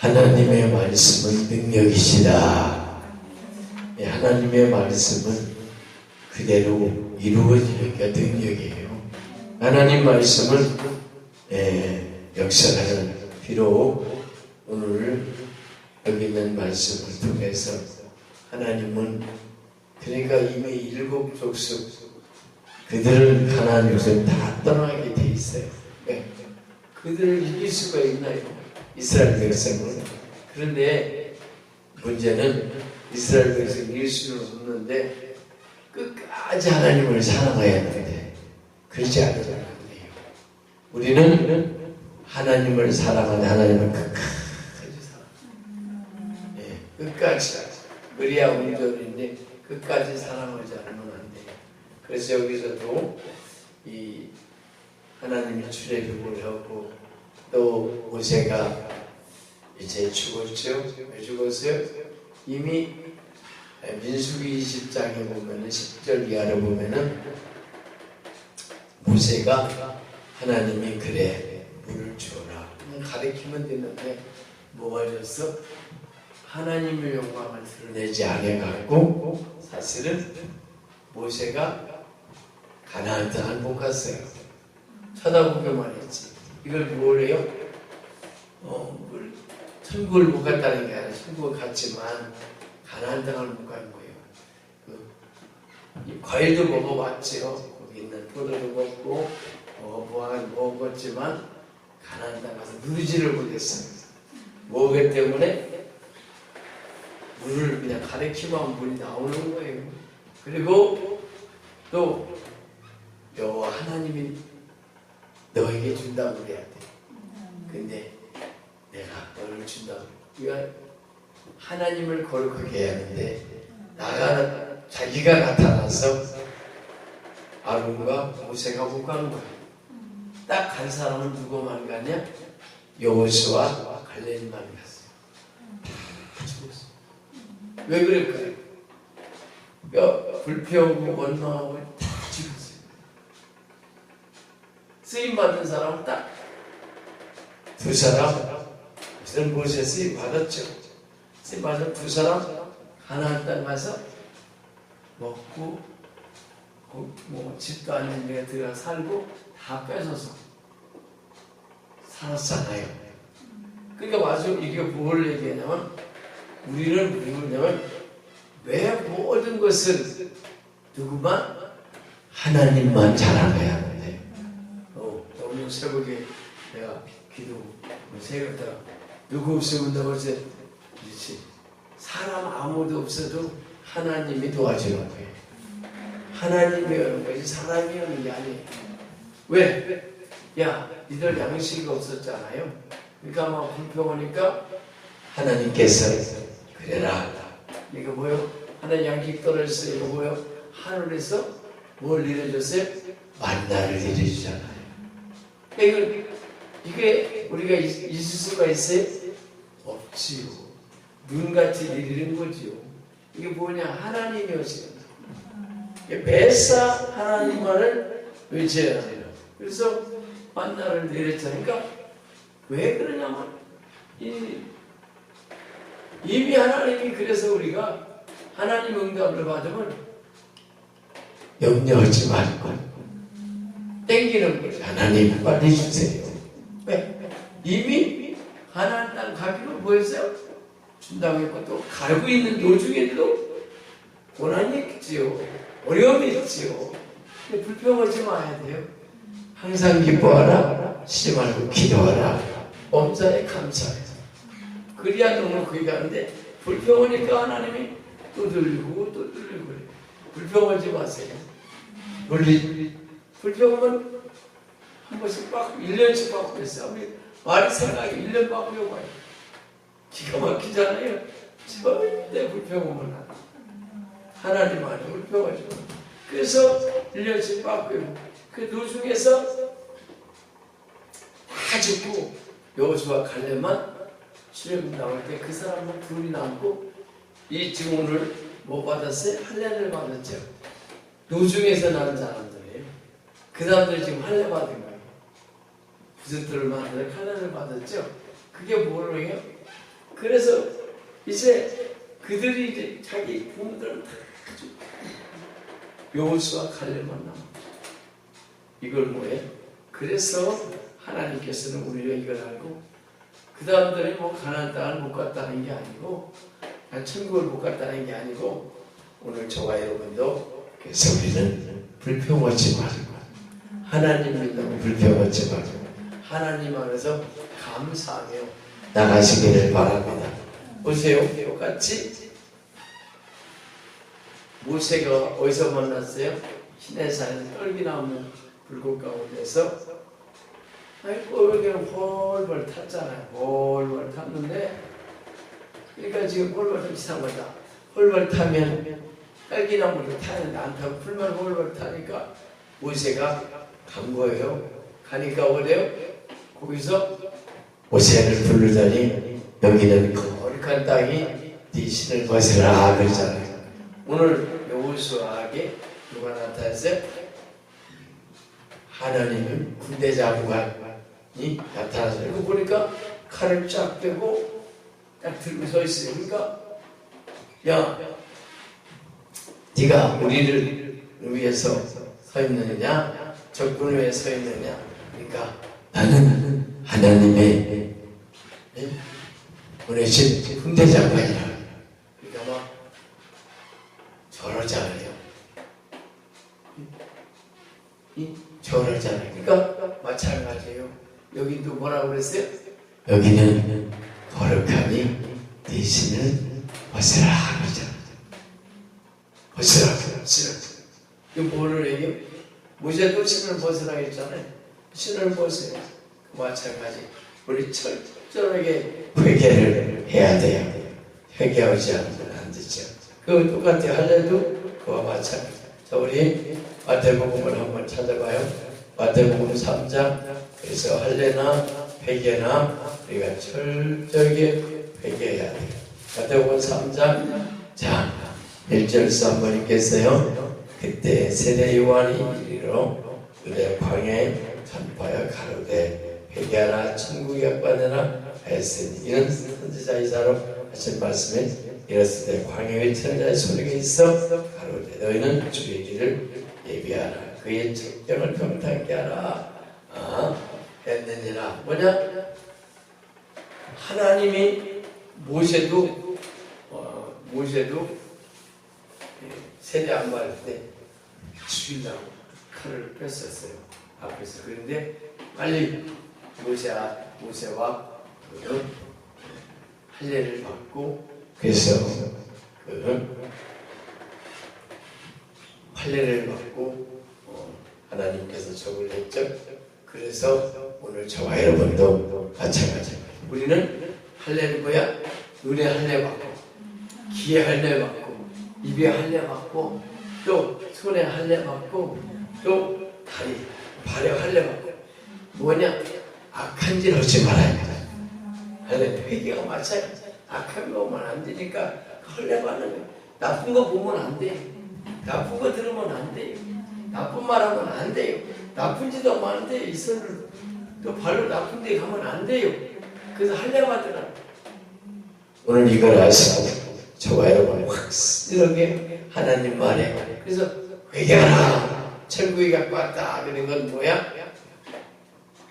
하나님의 말씀은 능력이시다. 예, 하나님의 말씀은 그대로 이루어지니까 능력이에요. 하나님 말씀은 예, 역사하는 비록 오늘 여기 있는 말씀을 통해서 하나님은 그러니까 이미 일곱 족속 그들을 가나안 요새 다 떠나게 돼 있어요. 예, 그들을 이길 수가 있나요? 이스라엘 백성은 그런데 문제는 이스라엘 백성 이길 수는 없는데 끝까지 하나님을 사랑해야 하는데 그렇지 않잖아요. 우리는 하나님을 사랑하는 하나님을 끝까지 사랑. 예, 끝까지 그래야 온전인데 끝까지 사랑하지 않으면 안 돼요. 그래서 여기서도 이 하나님이 출애굽을 하고 또 모세가 이제 죽었죠. 왜 죽었어요? 이미 민수기 20장에 보면은 10절 이하로 보면은 모세가 하나님이 그래 물을 주어라 가르치면 되는데 뭐가 졌어? 하나님의 영광을 드러내지 않아 갖고 사실은 모세가 가나안 땅을 못 갔어요. 쳐다보기만 했지. 이걸 뭐래요? 어, 물, 천국을 못 갔다는 게 아니라 천국을 갔지만 가나안 땅을 못 간 거예요. 그, 이 과일도 먹어봤지요. 거기 있는 포도도 먹고 뭐, 뭐한 먹었지만 가나안 땅 가서 누리지를 못했어요. 뭐기 때문에 물을 그냥 가리키면 물이 나오는 거예요. 그리고 또 여호와 하나님이 너에게 준다고 그래야 돼. 근데 내가 너를 준다고. 그러니까 하나님을 거룩하게 해야 하는데 나가 자기가 나타나서 아론과 모세가 못 가는 거야. 딱 간 사람은 누구만 가냐? 여호수와 갈렙만 갔어. 다 죽었어. 왜 그럴까요? 뼈 불평하고 원망하고 다 죽었어요. 쓰임 받은 사람은 딱두 사람, 그는 모세 쓰임 받았죠. 쓰임 받은 두 사람 가나안 땅 가서 먹고 그 뭐 집도 아닌 데 들어가 살고 다 뺏어서 살았잖아요. 그러니까 와서 이게 뭘 얘기하냐면 우리는 뭐냐면 왜 모든 것을 누구만 하나님만 하는데 어, 오늘 새벽에 내가 기도 새벽에 누구 없으면 너 어제 그렇지 사람 아무도 없어도 하나님이 도와주는 거예요. 하나님이 오는 것이 사람이 오는 게 아니에요. 왜? 야, 니들 양식이 없었잖아요. 그러니까 막 불평하니까 하나님께서 그래라. 이거 뭐요? 하나님 양식 떨어졌어요. 이거 뭐요? 하늘에서 뭘 내려줬어요? 만나를 내려주잖아요. 이거, 이게 우리가 있- 있을 수가 있어요? 없지요. 눈같이 내리는 거지요. 이게 뭐냐? 하나님이 오시는. 매사 하나님만을 외쳐야 돼요. 그래서 만나를 내렸잖아요. 그러니까 왜 그러냐면 이, 이미 하나님이 그래서 우리가 하나님 응답을 받으면 염려하지 말고 땡기는 거죠. 하나님 빨리 주세요. 왜? 이미 하나님 땅 가기로 뭐했어요? 준다고 했고 또 가고 있는 도중에도 고난이 있지요. 어려움이 있지요. 불평하지 마야 돼요. 항상 기뻐하라. 쉬지 말고 기도하라. 엄사에 감사해. 그래야 너무 거기 가는데 불평하니까 하나님이 또 들리고 또 들리고. 불평하지 마세요. 물리 불평하면 한 번씩 받고 1년씩 받고 있어요. 우리 말이 생각이 1년 받으려고 해요. 기가 막히잖아요. 절대 불평하면 안 돼. 하나님 안에 불평하지 마. 그래서 1년씩 받고 있고 그 노중에서 다 죽고 여호수와 갈렙만 출애굽 나올 때 그 사람은 둘이 남고 이 증언을 못 받았어요? 할례를 받았죠. 노중에서 나는 사람들이에요. 그 사람들이 지금 할례 받은 거예요. 부스들을 만들어 할례를 받았죠. 그게 뭐예요? 그래서 이제 그들이 이제 자기 부모들은 다 여호수아 칼렙만 남아. 이걸 뭐해? 그래서 하나님께서는 우리가 이걸 알고 그 다음들이 뭐 가나안 땅을 못 갔다는 게 아니고 아, 천국을 못 갔다는 게 아니고 오늘 저와 여러분도 그래서 우리는 불평하지 말고 하나님 믿는 불평하지 말고 하나님 안에서 감사하며 나가시기를 바랍니다. 보세요. 똑같이 모세가 어디서 만났어요? 시내산에서 떨기나무 불꽃 가운데서 아이고 여기는 홀벌 탔잖아요. 홀벌 탔는데 그러니까 지금 홀벌 좀 이상한 거다. 홀벌 타면 딸기나무를 타는데 안 타고 풀만 홀벌 타니까 모세가 간 거예요. 가니까 어래요? 거기서 모세를 부르더니 여기는 거룩한 땅이 네 신을 벗으라 그러잖아요. 오늘 여호수아에게 누가 나타났어요? 하나님은 군대 장관이 나타나서 이거 보니까 칼을 쫙 빼고 딱 들고 서 있어요. 그러니까 야, 네가 우리를 위해서 서 있느냐? 적군을 위해 서 있느냐? 그러니까 나는 하나님의 예? 보내신 군대 장관이야. 그러니까 막 저러잖아요. 이 저러잖아요. 그러니까 마찬가지예요. 여기도 뭐라고 그랬어요? 여기는 거룩함이 네 그러잖아요. 벗으라 벗으라. 이거 뭐를 얘기해요? 모세도 신을 벗으라 했잖아요. 신을 벗어요. 그 마찬가지. 우리 철저하게 회개를 해야 돼요. 회개하지 않으면 안 되죠. 그 똑같이 할래도 그와 마찬가지. 자, 우리 마태복음을 한번 찾아봐요. 마태복음 3장. 그래서 할례나 회개나 우리가 철저하게 회개해야 돼요. 마태복음 3장. 자, 1절서 한번 읽겠어요. 그때 세례 요한이 이르러 그대 광야에 전파여 가로되 회개하라 천국에 약관하라 하였으니 이는 선지자 이사로 하신 말씀에 이랬을 때 광야의 천자의 소리가 있어 가로되 너희는 주의 길을 예비하라. 그의 책경을 평탄케 하라. 아, 했느니라. 뭐냐? 하나님이 모세도 어, 모세도 세대 안 받을 때 죽이려고 칼을 뺐었어요 앞에서 그런데 빨리 모세와 모세와 그 할례를 받고 그래서 그 할례를 받고 어, 하나님께서 적을 했죠. 그래서 오늘 저와 여러분도 마찬가지. 우리는 할례는 뭐야? 눈에 할례 받고 귀에 할례 받고 입에 할례 받고 또 손에 할례 받고 또 다리 받고 뭐냐? 악한 짓 하지 말아야 돼. 할례 회개가 마찬가지. 악한 거 보면 안 되니까 할례 받는 거. 나쁜 거 보면 안 돼. 나쁜 거 들으면 안 돼요. 나쁜 말 하면 안 돼요. 나쁜 짓 하면 안 돼요. 이 손을 또 발로 나쁜 데 가면 안 돼요. 그래서 할례 받으라. 오늘 이걸 아시고 저와 여러분 확실하게 하나님 말에 그래서 회개하라. 천국에 갖고 왔다. 그런 건 뭐야?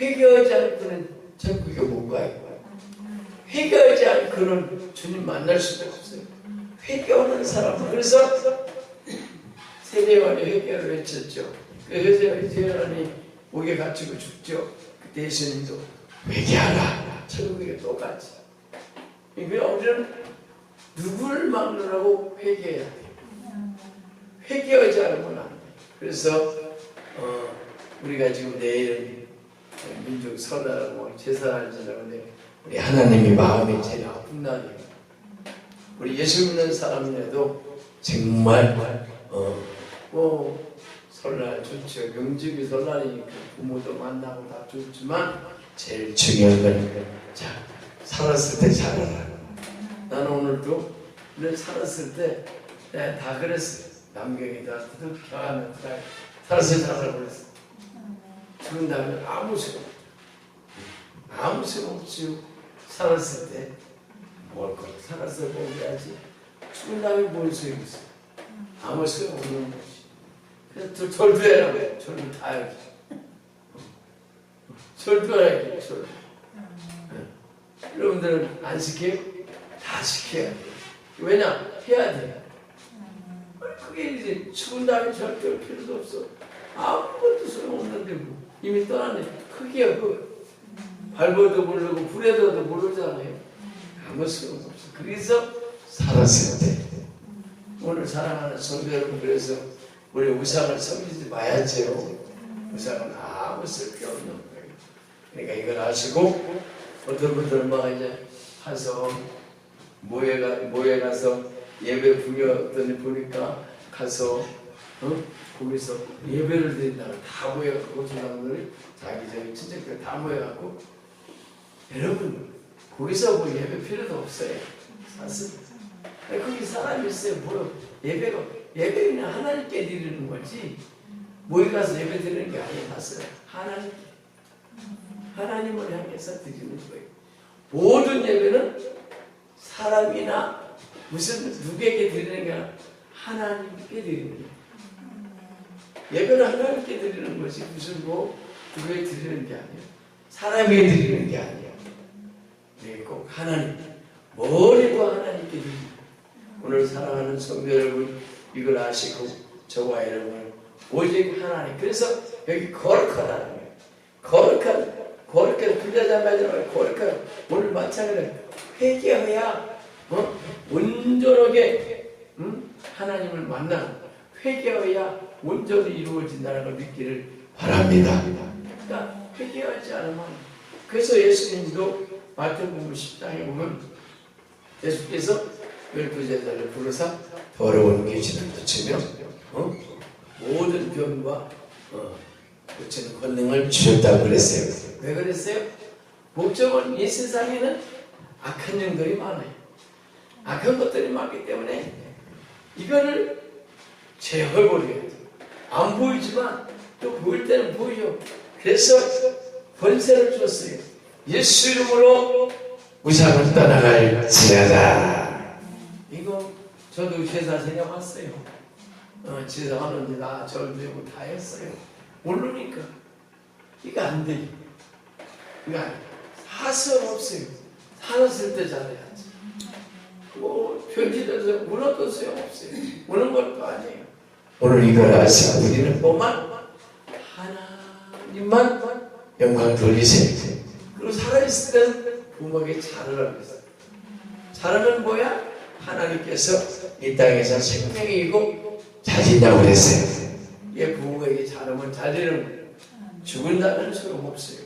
회개하지 않고는 천국에 못 가요. 회개하지 않고는 주님 만날 수가 없어요. 회개하는 사람은 그래서 세례관이 회개를 외쳤죠. 그 세례관이 목에 갇히고 죽죠. 그때 예수님도 회개하라. 천국에 똑같이. 우리는 누구를 막느라고 회개해야 돼요. 회개하지 않으면. 그래서 어, 우리가 지금 내일은 민족 설날하고 제사를 지나는데 우리 하나님이 마음이 제일 아픈 날이에요. 우리 예수 믿는 사람이라도 정말 어, 뭐 설날 좋죠. 명절이 설날이니까 부모도 만나고 다 좋지만 제일 중요한 건 자, 살았을 때 잘하라. 나는 오늘도 늘 살았을 때 다 그랬어요. 남경이다, 두둑하면 다 살았을 때 잘하라 그랬어. 죽은 다음에 아무 소용 아무 소용 없지요. 살았을 때 먹을 거 살아서 먹어야지. 죽은 다음에 뭘 소용있어? 아무 소용 없는 거지. 그래서 절- 절도해라고 해. 절도 다 해야지. 절도해야지, 절도. 예. 여러분들은 안 시켜요? 다 시켜야 돼. 왜냐? 해야 돼. 그게 이제 죽은 다음에 절도할 필요도 없어. 아무것도 소용없는데 뭐. 이미 떠났네. 크기야, 그. 밟아도 모르고 불에도 모르잖아요. 아무 소용없어. 그래서 살았을 때. 오늘 사랑하는 성도 여러분 그래서 우리 우상을 섬기지 마야지요. 우상은 아무 쓸데 없는 거예요. 그러니까 이걸 아시고 어떤 분들은 막 이제 가서 모여가 모여 가서 예배 부녀들이 보니까 가서 어? 거기서 예배를 드린다고 다 모여갖고 조상들이 자기 저기 친척들 다 모여갖고 여러분 거기서 뭐 예배 필요도 없어요. 사실 거기 사람이 있어요. 뭐 예배가 예배 그냥 하나님께 드리는 거지. 모여 가서 예배 드리는 게 아니에요. 봤어요. 하나님 하나님을 향해서 드리는 거예요. 모든 예배는 사람이나 무슨 누구에게 드리는 게 하나님께 드리는 거예요. 예배는 하나님께 드리는 것이 무슨 뭐 누구에게 드리는 게 아니에요. 사람에게 드리는 게 아니에요. 네, 꼭 하나님 머리고 하나님께 드립니다. 오늘 사랑하는 성도 여러분 이걸 아시고 저와 여러분 오직 하나님 그래서 여기 거룩하다는 거예요. 거룩한 거룩한 불자자마자 거룩한 오늘 마찬가지로 회개해야 어? 온전하게 응? 하나님을 만나 회개해야 온전히 이루어진다는 걸 믿기를 바랍니다. 그러니까 회개하지 않으면 그래서 예수님도 마태복음 10장에 보면 예수께서 열두 제자를 부르사 더러운 귀신을 쫓으며 어? 모든 병과 어, 고치는 권능을 주셨다고 그랬어요. 왜 그랬어요? 목적은 이 세상에는 악한 영들이 많아요. 악한 것들이 많기 때문에 이거를 제어해버려야 돼. 안 보이지만 또 보일 때는 보여. 그래서 권세를 줬어요. 예수 이름으로 우상을 떠나갈지어다. 이거 저도 제사 지내봤어요. 어, 제사하는데 나 절되고 다 했어요. 모르니까 이거 안 돼. 이거 안 돼. 사설 없어요. 살았을 때 잘해야지. 뭐 편지돼서 물어도 소용없어요. 우는 것도 아니에요. 오늘 이걸 아시고 우리는 뭐만 하나님만 영광 돌리세요. 그리고 살아있을 때는 부모에게 잘하라고 했어요. 잘하면 뭐야? 하나님께서 이 땅에서 생명이고 자진다고 그랬어요. 얘 부모에게 잘되는 거예요. 죽은다는 소용없어요.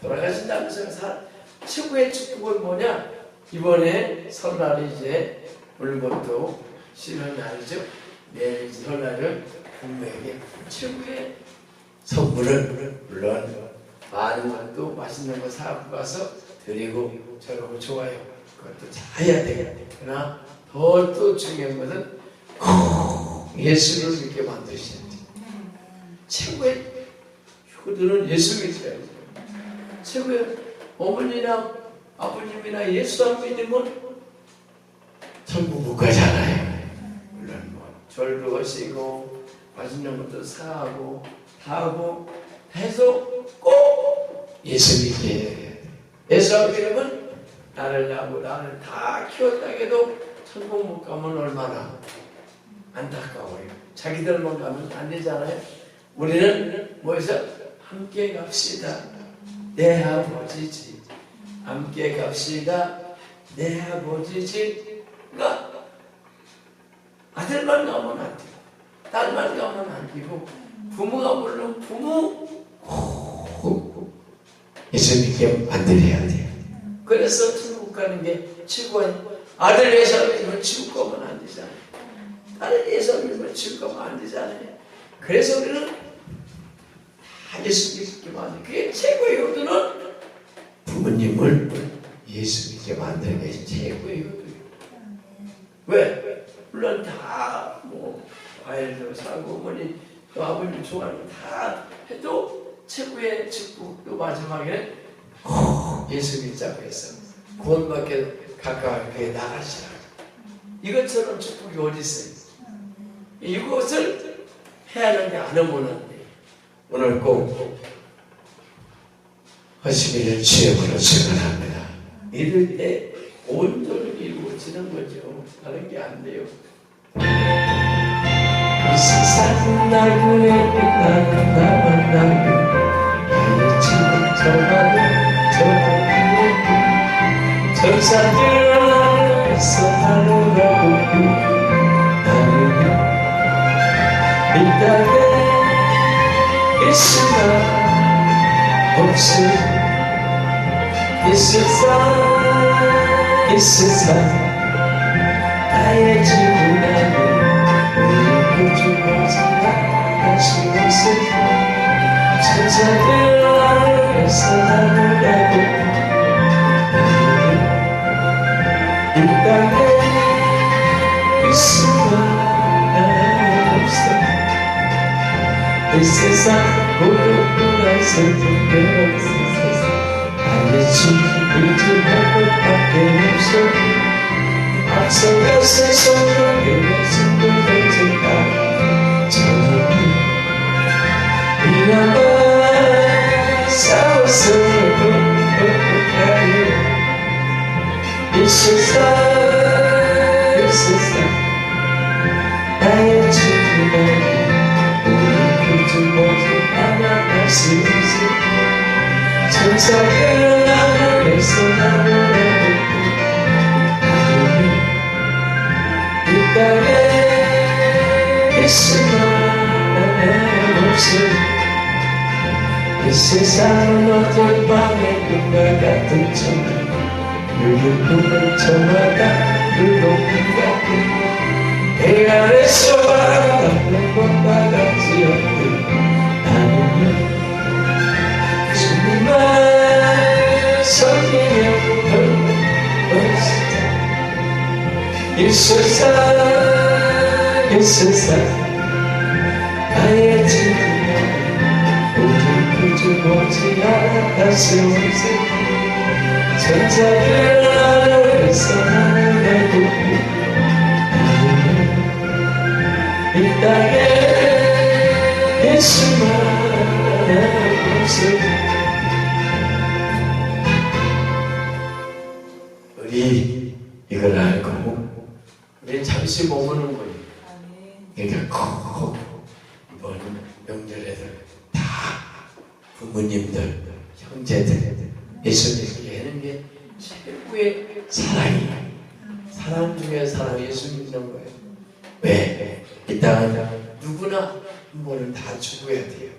돌아가신다면서 살 최고의 축복은 뭐냐? 이번에 설날이 이제 오늘부터 쉬는 날이죠. 내일 설날은 부모에게 최고의 선물을 물론 많은 것도 맛있는 거 사갖고 가서 드리고 저러고 좋아요. 그것도 잘해야 돼요. 그러나 더 또 중요한 것은 꼭 예수를 만드셔야 돼요. 최고의 효도는 예수 믿어야 돼요. 최고의 어머니나 아버님이나 예수 안 믿으면 천국 못 가잖아요. 물론 뭐 절도 하시고 맛있는 것도 사하고 다 하고 해서 꼭 예수 믿게. 예수 안 믿으면 나를 낳고 나를 다 키웠다 해도 천국 못 가면 얼마나 안타까워요. 자기들만 가면 안 되잖아요. 우리는 뭐해서 함께 갑시다. 내 아버지 집. 함께 갑시다. 내 아버지 집. 그러니까 아들만 가면 안 돼요. 딸만 가면 안 되고 부모가 물론 부모 꼭 예수 믿게 만들어야 돼요. 그래서 천국 가는 게 최고인 아들 예수 믿으면 지옥 가면 안 되잖아요. 딸 예수 믿으면 지옥 가면 안 되잖아요. 그래서 우리는 다 예수 믿게 만들 그게 최고의 효도는 부모님을 예수 믿게 만드는 것이 최고의 효도예요. 왜? 물론 다 뭐 과일도 사고 어머니 또 아버님 좋아하는 거 다 해도 최고의 축복 또 마지막에 예수 믿자고 해서 구원받게 가깝게 나가시라. 이것처럼 축복이 어디 있어요? 이것을 해야 하는데 안 하면. 오늘 꼭 허시미를 주역으로 축원합니다. 이럴 때 온전히 이루어지는 거죠. 다른 게 안 돼요. 이 세상 나그네 나는 나만 나그 나의 집은 저만은 저만은 천사들 나에서 하늘 가고 나는 이 땅에 있으나 없이 이 세상 이 세상 나 의 집은 나는 우리 구주 모습 다시 없을 천사들 나에서 하늘 가고 나의 집을 지나고 밖에 없어. 앞서가서 서로의 모습 이 세상 이 세상. 나의 집이야 우리 구주 못지않아 세우세 천사들 하늘에서 하늘에 이 땅에 예수만 없어 우리 이걸 알고 우리 잠시 머무는 거예요. 그러니까 꼭 이번 명절에도 다 부모님들 형제들 예수님께 하는 게 최고의 사랑이에요 사랑 중에 사랑 예수 믿는 거예요. 왜? 이 땅은 누구나 한 번은 다 죽어야 돼요.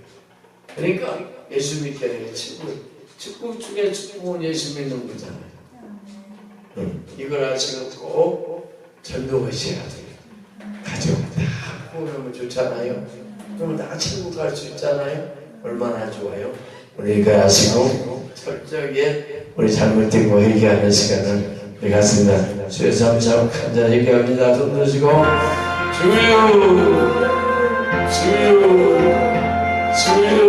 그러니까 예수 믿게 되는 축복 축복 중에 축복은 예수 믿는 거잖아요. 응. 이걸 아시고 꼭 전도하셔야 돼요. 가족 다 보면 좋잖아요. 그러면 다 천국 갈 수 있잖아요. 얼마나 좋아요. 우리 이거 아시고 철저하게 우리 잘못된 거 회개하는 시간을 우리 같습니다. 주여 삼삼 간절 회개합니다. 손 드시고. 주여 주여 주여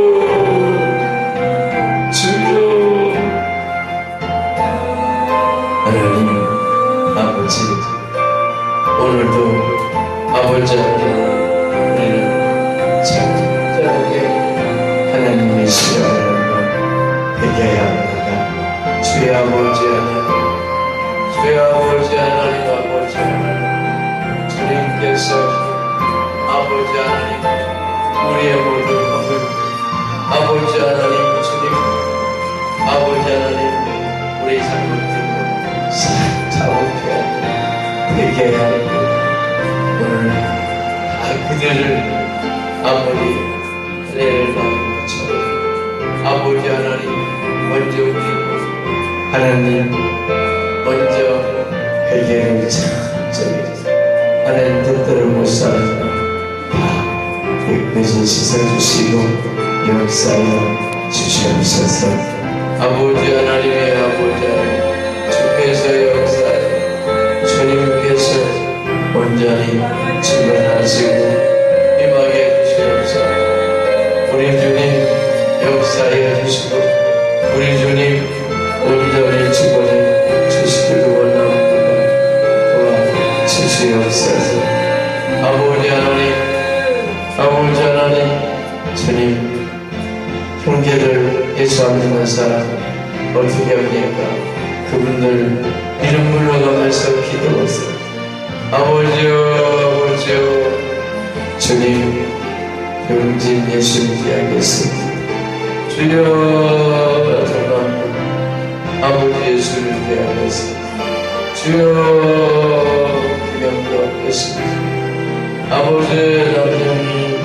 우리의 모든 법을 아버지 하나님 주님 아버지 하나님 우리 잘못된 싹 잡을게 회개해야 합니다. 오늘 다 그들을 아버지 은혜를 받는 것처럼 아버지 하나님 먼저 우리 하나님 먼저 회개를 천천히 하나님 뜻대로 못 살아 깨끗이 씻어주시고 역사여 주시옵소서. 아버지 하나님의 아버지. 하나님 믿기하겠습니다. 주여 정말 아버지 예수를 대하겠습니다 주여 기념하겠습니다. 아버지 남영이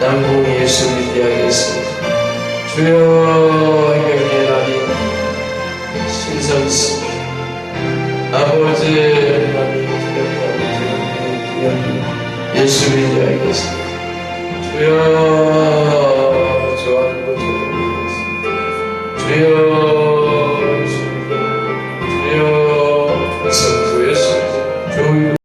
남궁 예수 믿기하겠습니다. 주여 경의 나님 신성스 아버지 하나님 기념하고 예수 믿기하겠습니다. 주여